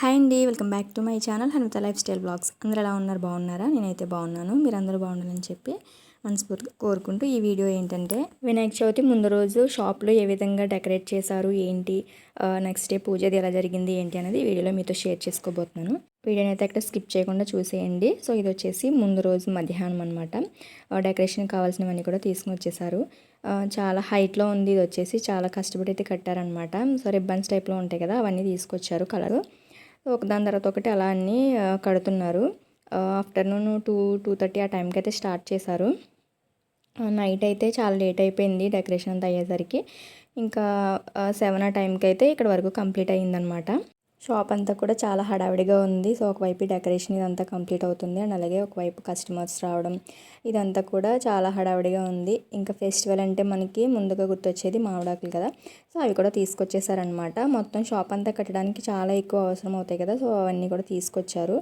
Hi అండి welcome back to my channel Hanumatha lifestyle blogs. అందరూ ఎలా ఉన్నారు? బాగున్నారా? నేనైతే బాగున్నాను. మీరు అందరూ బాగుండాలని చెప్పి మనస్ఫూర్తిగా కోరుకుంటూ ఈ వీడియో ఏంటంటే వినాయక చవితి ముందు రోజు షాప్లో ఏ విధంగా డెకరేట్ చేశారు? ఏంటి? నెక్స్ట్ డే పూజది ఎలా జరిగింది? ఏంటి అనేది వీడియోలో మీతో షేర్ చేసుకోబోతున్నాను. వీడియోని అయితే అక్కడ స్కిప్ చేయకుండా చూసేయండి. సో ఇది వచ్చేసి ముందు రోజు మధ్యాహ్నం అనమాట డెకరేషన్ కావాల్సినవన్నీ కూడా తీసుకుని వచ్చేసారు చాలా హైట్లో ఉంది. ఇది వచ్చేసి చాలా కష్టపడి అయితే కట్టారనమాట సో రిబ్బన్స్ టైప్లో ఉంటాయి కదా అవన్నీ తీసుకొచ్చారు కలరు. ఒక దాని తర్వాత ఒకటి అలా అన్నీ కడుతున్నారు. ఆఫ్టర్నూన్ టూ టూ థర్టీ ఆ టైంకి అయితే స్టార్ట్ చేశారు. నైట్ అయితే చాలా లేట్ అయిపోయింది డెకరేషన్ అంతా అయ్యేసరికి. ఇంకా సెవెన్ ఆ టైంకి అయితే ఇక్కడ వరకు కంప్లీట్ అయ్యిందనమాట. షాప్ అంతా కూడా చాలా హడావిడిగా ఉంది. సో ఒకవైపు డెకరేషన్ ఇదంతా కంప్లీట్ అవుతుంది అండ్ అలాగే ఒకవైపు కస్టమర్స్ రావడం ఇదంతా కూడా చాలా హడావిడిగా ఉంది. ఇంకా ఫెస్టివల్ అంటే మనకి ముందుగా గుర్తొచ్చేది మామిడాకులు కదా. సో అవి కూడా తీసుకొచ్చేసారనమాట మొత్తం షాప్ అంతా కట్టడానికి చాలా ఎక్కువ అవసరం అవుతాయి కదా. సో అవన్నీ కూడా తీసుకొచ్చారు.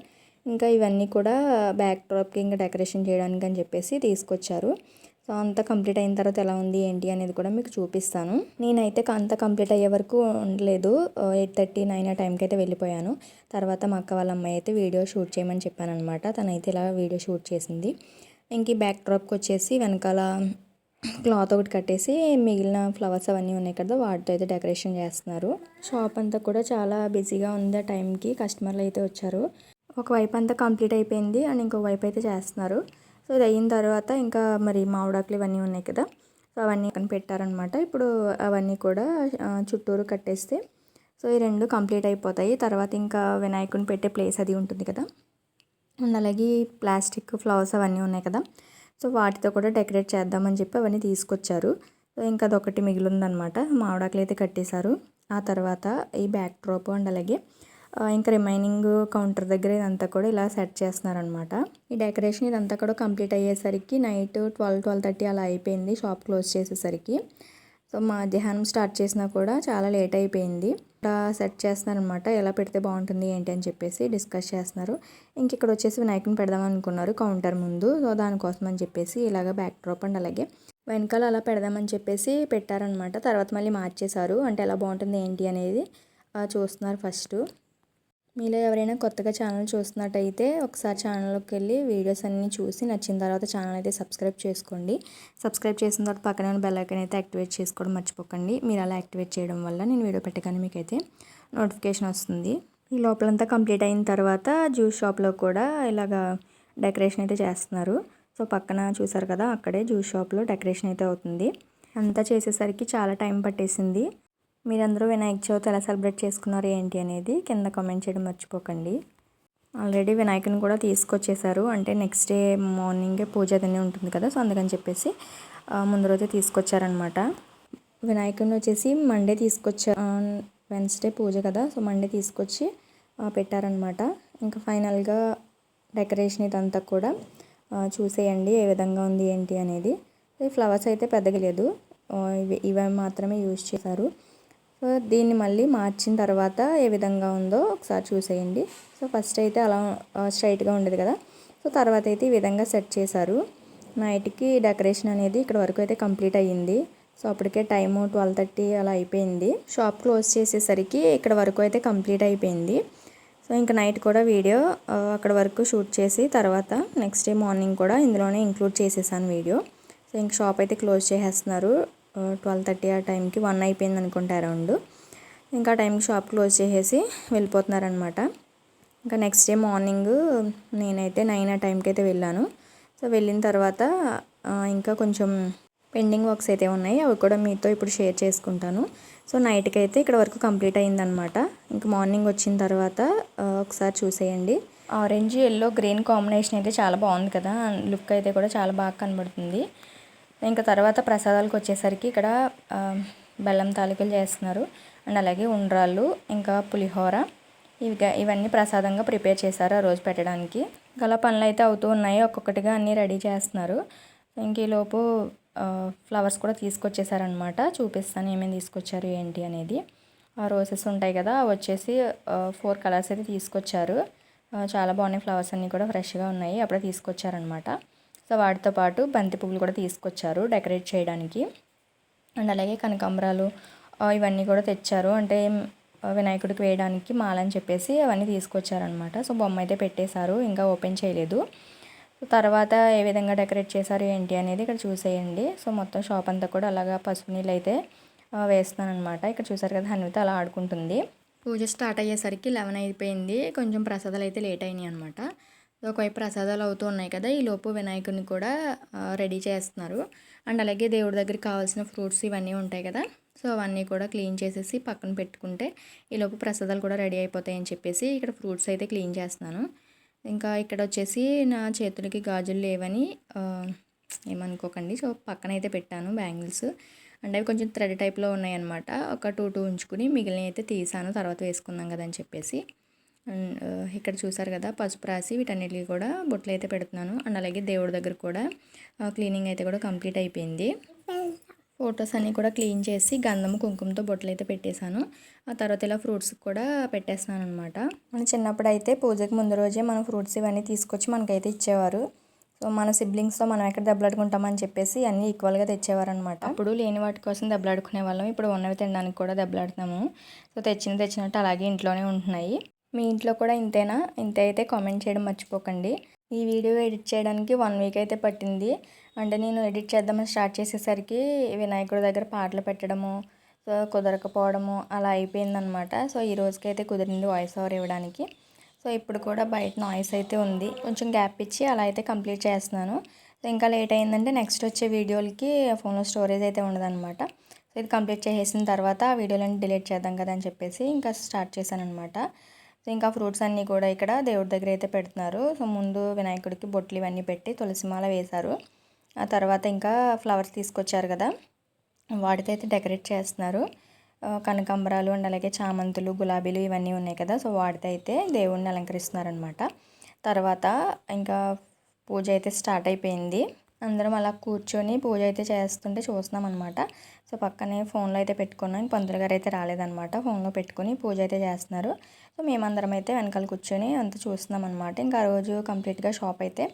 ఇంకా ఇవన్నీ కూడా బ్యాక్ డ్రాప్కి ఇంకా డెకరేషన్ చేయడానికి అని చెప్పేసి తీసుకొచ్చారు. సో అంతా కంప్లీట్ అయిన తర్వాత ఎలా ఉంది ఏంటి అనేది కూడా మీకు చూపిస్తాను. నేనైతే అంత కంప్లీట్ అయ్యే వరకు ఉండలేదు. ఎయిట్ థర్టీ నైన్ ఆ టైంకి అయితే వెళ్ళిపోయాను. తర్వాత మా అక్క వాళ్ళ అమ్మాయి అయితే వీడియో షూట్ చేయమని చెప్పాను అనమాట తనైతే ఇలా వీడియో షూట్ చేసింది. ఇంక ఈ బ్యాక్ డ్రాప్కి వచ్చేసి వెనకాల క్లాత్ ఒకటి కట్టేసి మిగిలిన ఫ్లవర్స్ అవన్నీ ఉన్నాయి కదా వాటితో అయితే డెకరేషన్ చేస్తున్నారు. షాప్ అంతా కూడా చాలా బిజీగా ఉంది ఆ టైంకి. కస్టమర్లు అయితే వచ్చారు. ఒకవైపు అంతా కంప్లీట్ అయిపోయింది అండ్ ఇంకొక వైపు అయితే చేస్తున్నారు. సో ఇది అయిన తర్వాత ఇంకా మరి మామిడాకులు ఇవన్నీ ఉన్నాయి కదా. సో అవన్నీ పక్కన పెట్టారనమాట. ఇప్పుడు అవన్నీ కూడా చుట్టూరు కట్టేస్తే సో ఈ రెండు కంప్లీట్ అయిపోతాయి. తర్వాత ఇంకా వినాయకుని పెట్టే ప్లేస్ అది ఉంటుంది కదా. అండ్ అలాగే ప్లాస్టిక్ ఫ్లవర్స్ అవన్నీ ఉన్నాయి కదా. సో వాటితో కూడా డెకరేట్ చేద్దామని చెప్పి అవన్నీ తీసుకొచ్చారు. సో ఇంకా అదొకటి మిగిలిందనమాట మామిడాకులు అయితే కట్టేశారు. ఆ తర్వాత ఈ బ్యాక్ డ్రాప్ అండ్ అలాగే ఇంకా రిమైనింగ్ కౌంటర్ దగ్గర ఇదంతా కూడా ఇలా సెట్ చేస్తున్నారనమాట. ఈ డెకరేషన్ ఇదంతా కూడా కంప్లీట్ అయ్యేసరికి నైట్ ట్వెల్వ్ ట్వెల్వ్ థర్టీ అలా అయిపోయింది షాప్ క్లోజ్ చేసేసరికి. సో మధ్యాహ్నం స్టార్ట్ చేసినా కూడా చాలా లేట్ అయిపోయింది. సెట్ చేస్తున్నారనమాట. ఎలా పెడితే బాగుంటుంది ఏంటి అని చెప్పేసి డిస్కస్ చేస్తున్నారు. ఇంక ఇక్కడ వచ్చేసి వినాయకుని పెడదాం అనుకున్నారు కౌంటర్ ముందు. సో దానికోసం అని చెప్పేసి ఇలాగ బ్యాక్ డ్రాప్ అండ్ అలాగే వెనకాల అలా పెడదామని చెప్పేసి పెట్టారనమాట. తర్వాత మళ్ళీ మార్చేశారు. అంటే ఎలా బాగుంటుంది ఏంటి అనేది చూస్తున్నారు ఫస్ట్. మీలో ఎవరైనా కొత్తగా ఛానల్ చూస్తున్నట్టయితే ఒకసారి ఛానల్లోకి వెళ్ళి వీడియోస్ అన్నీ చూసి నచ్చిన తర్వాత ఛానల్ అయితే సబ్స్క్రైబ్ చేసుకోండి. సబ్స్క్రైబ్ చేసిన తర్వాత పక్కన ఉన్న బెల్ అయితే యాక్టివేట్ చేసుకోవడం మర్చిపోకండి. మీరు అలా యాక్టివేట్ చేయడం వల్ల నేను వీడియో పెట్టగానే మీకు అయితే నోటిఫికేషన్ వస్తుంది. ఈ లోపలంతా కంప్లీట్ అయిన తర్వాత జ్యూస్ షాప్లో కూడా ఇలాగా డెకరేషన్ అయితే చేస్తున్నారు. సో పక్కన చూసారు కదా అక్కడే జ్యూస్ షాప్లో డెకరేషన్ అయితే అవుతుంది. అంతా చేసేసరికి చాలా టైం పట్టేసింది. మీరందరూ వినాయక చవితి ఎలా సెలబ్రేట్ చేసుకున్నారు ఏంటి అనేది కింద కామెంట్ చేయడం మర్చిపోకండి. ఆల్రెడీ వినాయకుని కూడా తీసుకొచ్చేసారు. అంటే నెక్స్ట్ డే మార్నింగే పూజ అదనే ఉంటుంది కదా సో అందుకని చెప్పేసి ముందు రోజే తీసుకొచ్చారనమాట వినాయకుని వచ్చేసి మండే తీసుకొచ్చా వెన్స్డే పూజ కదా సో మండే తీసుకొచ్చి పెట్టారనమాట ఇంకా ఫైనల్గా డెకరేషన్ ఇదంతా కూడా చూసేయండి ఏ విధంగా ఉంది ఏంటి అనేది. ఫ్లవర్స్ అయితే పెద్దగా లేదు. ఇవి ఇవే మాత్రమే యూజ్ చేశారు. దీన్ని మళ్ళీ మార్చిన తర్వాత ఏ విధంగా ఉందో ఒకసారి చూసేయండి. సో ఫస్ట్ అయితే అలా స్ట్రైట్గా ఉండేది కదా. సో తర్వాత అయితే ఈ విధంగా సెట్ చేశారు. నైట్కి డెకరేషన్ అనేది ఇక్కడ వరకు అయితే కంప్లీట్ అయ్యింది. సో అప్పటికే టైము ట్వెల్వ్ థర్టీ అలా అయిపోయింది. షాప్ క్లోజ్ చేసేసరికి ఇక్కడ వరకు అయితే కంప్లీట్ అయిపోయింది. సో ఇంకా నైట్ కూడా వీడియో అక్కడ వరకు షూట్ చేసి తర్వాత నెక్స్ట్ డే మార్నింగ్ కూడా ఇందులోనే ఇంక్లూడ్ చేసేసాను వీడియో. సో ఇంక షాప్ అయితే క్లోజ్ చేసేస్తున్నారు. ట్వెల్వ్ థర్టీ ఆ టైంకి వన్ అయిపోయింది అనుకుంటా అరౌండ్. ఇంకా టైంకి షాప్ క్లోజ్ చేసేసి వెళ్ళిపోతున్నారనమాట ఇంకా నెక్స్ట్ డే మార్నింగ్ నేనైతే నైన్ ఆ టైంకి అయితే వెళ్ళాను. సో వెళ్ళిన తర్వాత ఇంకా కొంచెం పెండింగ్ వర్క్స్ అయితే ఉన్నాయి. అవి కూడా మీతో ఇప్పుడు షేర్ చేసుకుంటాను. సో నైట్కి అయితే ఇక్కడ వరకు కంప్లీట్ అయిందనమాట ఇంకా మార్నింగ్ వచ్చిన తర్వాత ఒకసారి చూసేయండి. ఆరెంజ్ ఎల్లో గ్రీన్ కాంబినేషన్ అయితే చాలా బాగుంది కదా. లుక్ అయితే కూడా చాలా బాగా కనబడుతుంది. ఇంకా తర్వాత ప్రసాదాలకు వచ్చేసరికి ఇక్కడ బెల్లం తాలికలు చేస్తున్నారు. అండ్ అలాగే ఉండ్రాళ్ళు ఇంకా పులిహోర. ఇవి ఇవన్నీ ప్రసాదంగా ప్రిపేర్ చేశారు ఆ రోజు పెట్టడానికి. గల పనులు అయితే అవుతూ ఉన్నాయి. ఒక్కొక్కటిగా అన్నీ రెడీ చేస్తున్నారు. ఇంక ఈలోపు ఫ్లవర్స్ కూడా తీసుకొచ్చేసారనమాట చూపిస్తాను ఏమేమి తీసుకొచ్చారు ఏంటి అనేది. ఆ రోజెస్ ఉంటాయి కదా వచ్చేసి ఫోర్ కలర్స్ అయితే తీసుకొచ్చారు. చాలా బాగున్నాయి. ఫ్లవర్స్ అన్నీ కూడా ఫ్రెష్గా ఉన్నాయి. అప్పుడే తీసుకొచ్చారనమాట సో వాటితో పాటు బంతి పువ్వులు కూడా తీసుకొచ్చారు డెకరేట్ చేయడానికి. అండ్ అలాగే కనకాంబరాలు ఇవన్నీ కూడా తెచ్చారు. అంటే వినాయకుడికి వేయడానికి మాల అని చెప్పేసి అవన్నీ తీసుకొచ్చారనమాట సో బొమ్మ అయితే పెట్టేశారు ఇంకా ఓపెన్ చేయలేదు. తర్వాత ఏ విధంగా డెకరేట్ చేశారు ఏంటి అనేది ఇక్కడ చూసేయండి. సో మొత్తం షాప్ అంతా కూడా అలాగా పసుపు నీళ్ళు అయితే వేస్తున్నాను అనమాట ఇక్కడ చూసారు కదా హన్విత అలా ఆడుకుంటుంది. పూజ స్టార్ట్ అయ్యేసరికి లెవెన్ అయిపోయింది. కొంచెం ప్రసాదాలు అయితే లేట్ అయినాయి అనమాట ఒకవైపు ప్రసాదాలు అవుతూ ఉన్నాయి కదా ఈ లోపు వినాయకుడిని కూడా రెడీ చేస్తున్నారు. అండ్ అలాగే దేవుడి దగ్గరికి కావాల్సిన ఫ్రూట్స్ ఇవన్నీ ఉంటాయి కదా సో అవన్నీ కూడా క్లీన్ చేసేసి పక్కన పెట్టుకుంటే ఈ లోపు ప్రసాదాలు కూడా రెడీ అయిపోతాయి అని చెప్పేసి ఇక్కడ ఫ్రూట్స్ అయితే క్లీన్ చేస్తున్నాను. ఇంకా ఇక్కడ వచ్చేసి నా చేతులకి గాజులు లేవని ఏమనుకోకండి. సో పక్కన అయితే పెట్టాను బ్యాంగిల్స్. అండ్ అవి కొంచెం థ్రెడ్ టైప్లో ఉన్నాయన్నమాట. ఒక టూ టూ ఉంచుకుని మిగిలిన అయితే తీసాను తర్వాత వేసుకుందాం కదా అని చెప్పేసి. ఇక్కడ చూసారు కదా పసుపు రాసి వీటన్నిటికి కూడా బొట్లు అయితే పెడుతున్నాను. అండ్ అలాగే దేవుడి దగ్గర కూడా క్లీనింగ్ అయితే కూడా కంప్లీట్ అయిపోయింది. ఫొటోస్ అన్నీ కూడా క్లీన్ చేసి గంధం కుంకుమతో బొట్టలు అయితే పెట్టేశాను. ఆ తర్వాత ఇలా ఫ్రూట్స్ కూడా పెట్టేస్తున్నాను అనమాట మన చిన్నప్పుడు అయితే పూజకి ముందు రోజే మనం ఫ్రూట్స్ ఇవన్నీ తీసుకొచ్చి మనకైతే ఇచ్చేవారు. సో మన సిబ్లింగ్స్తో మనం ఎక్కడ దెబ్బలాడుకుంటామని చెప్పేసి అన్నీ ఈక్వల్గా తెచ్చేవారు అనమాట అప్పుడు లేని వాటి కోసం దెబ్బలాడుకునే వాళ్ళం. ఇప్పుడు ఉన్నవి తినడానికి కూడా దెబ్బలాడుతున్నాము. సో తెచ్చిన తెచ్చినట్టు అలాగే ఇంట్లోనే ఉంటున్నాయి. మీ ఇంట్లో కూడా ఇంతేనా? ఇంతే అయితే కామెంట్ చేయడం మర్చిపోకండి. ఈ వీడియో ఎడిట్ చేయడానికి వన్ వీక్ అయితే పట్టింది. అంటే నేను ఎడిట్ చేద్దామని స్టార్ట్ చేసేసరికి వినాయకుడి దగ్గర పాటలు పెట్టడము సో కుదరకపోవడము అలా అయిపోయిందనమాట సో ఈ రోజుకైతే కుదిరింది వాయిస్ ఓవర్ ఇవ్వడానికి. సో ఇప్పుడు కూడా బయట నాయిస్ అయితే ఉంది. కొంచెం గ్యాప్ ఇచ్చి అలా అయితే కంప్లీట్ చేస్తున్నాను. సో ఇంకా లేట్ అయిందంటే నెక్స్ట్ వచ్చే వీడియోలకి ఫోన్లో స్టోరేజ్ అయితే ఉండదన్నమాట. సో ఇది కంప్లీట్ చేసేసిన తర్వాత ఆ వీడియోలను డిలీట్ చేద్దాం కదా అని చెప్పేసి ఇంకా స్టార్ట్ చేశాను అనమాట సో ఇంకా ఫ్రూట్స్ అన్నీ కూడా ఇక్కడ దేవుడి దగ్గర అయితే పెడుతున్నారు. సో ముందు వినాయకుడికి బొట్లు ఇవన్నీ పెట్టి తులసిమాల వేశారు. ఆ తర్వాత ఇంకా ఫ్లవర్స్ తీసుకొచ్చారు కదా. వాటితో అయితే డెకరేట్ చేస్తున్నారు. కనకాంబరాలు అండ్ అలాగే చామంతులు గులాబీలు ఇవన్నీ ఉన్నాయి కదా. సో వాటితో అయితే దేవుణ్ణి అలంకరిస్తున్నారనమాట తర్వాత ఇంకా పూజ అయితే స్టార్ట్ అయిపోయింది. అందరం అలా కూర్చొని పూజ అయితే చేస్తుంటే చూస్తున్నాం అనమాట సో పక్కనే ఫోన్లో అయితే పెట్టుకున్నాం. పంతులు గారు అయితే రాలేదనమాట ఫోన్లో పెట్టుకొని పూజ అయితే చేస్తున్నారు. సో మేమందరం అయితే వెనకాల కూర్చొని అంతా చూస్తున్నాం అనమాట ఇంకా ఆ రోజు కంప్లీట్గా షాప్ అయితే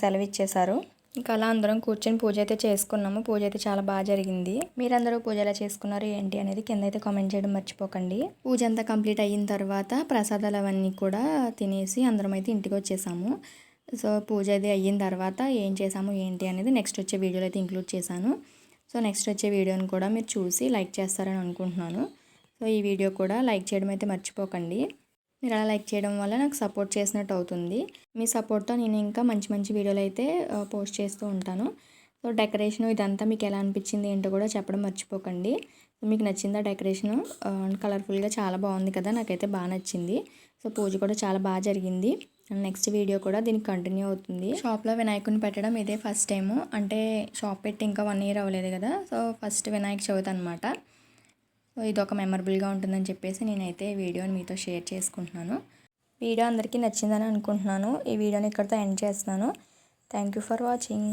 సెలవు ఇచ్చేశారు. ఇంకా అలా అందరం కూర్చొని పూజ అయితే చేసుకున్నాము. పూజ అయితే చాలా బాగా జరిగింది. మీరందరూ పూజ ఎలా చేసుకున్నారు ఏంటి అనేది కింద అయితే కామెంట్ చేయడం మర్చిపోకండి. పూజ అంతా కంప్లీట్ అయిన తర్వాత ప్రసాదాలు అవన్నీ కూడా తినేసి అందరం అయితే ఇంటికి వచ్చేసాము. సో పూజ అది అయిన తర్వాత ఏం చేసాము ఏంటి అనేది నెక్స్ట్ వచ్చే వీడియోలో అయితే ఇంక్లూడ్ చేశాను. సో నెక్స్ట్ వచ్చే వీడియోని కూడా మీరు చూసి లైక్ చేస్తారని అనుకుంటున్నాను. సో ఈ వీడియో కూడా లైక్ చేయడం అయితే మర్చిపోకండి. మీరు అలా లైక్ చేయడం వల్ల నాకు సపోర్ట్ చేసినట్టు అవుతుంది. మీ సపోర్ట్తో నేను ఇంకా మంచి మంచి వీడియోలు అయితే పోస్ట్ చేస్తూ ఉంటాను. సో డెకరేషన్ ఇదంతా మీకు ఎలా అనిపించింది ఏంటో కూడా చెప్పడం మర్చిపోకండి. మీకు నచ్చిందా డెకరేషన్ కలర్ఫుల్గా చాలా బాగుంది కదా నాకైతే బాగా నచ్చింది. సో పూజ కూడా చాలా బాగా జరిగింది. నెక్స్ట్ వీడియో కూడా దీనికి కంటిన్యూ అవుతుంది. షాప్లో వినాయకుని పెట్టడం ఇదే ఫస్ట్ టైము. అంటే షాప్ పెట్టి ఇంకా వన్ ఇయర్ అవ్వలేదు కదా. సో ఫస్ట్ వినాయక చవితి అనమాట సో ఇది ఒక మెమరబుల్గా ఉంటుందని చెప్పేసి నేనైతే ఈ వీడియోని మీతో షేర్ చేసుకుంటున్నాను. వీడియో అందరికీ నచ్చిందని అనుకుంటున్నాను. ఈ వీడియోని ఇక్కడితో ఎండ్ చేస్తున్నాను. Thank you for watching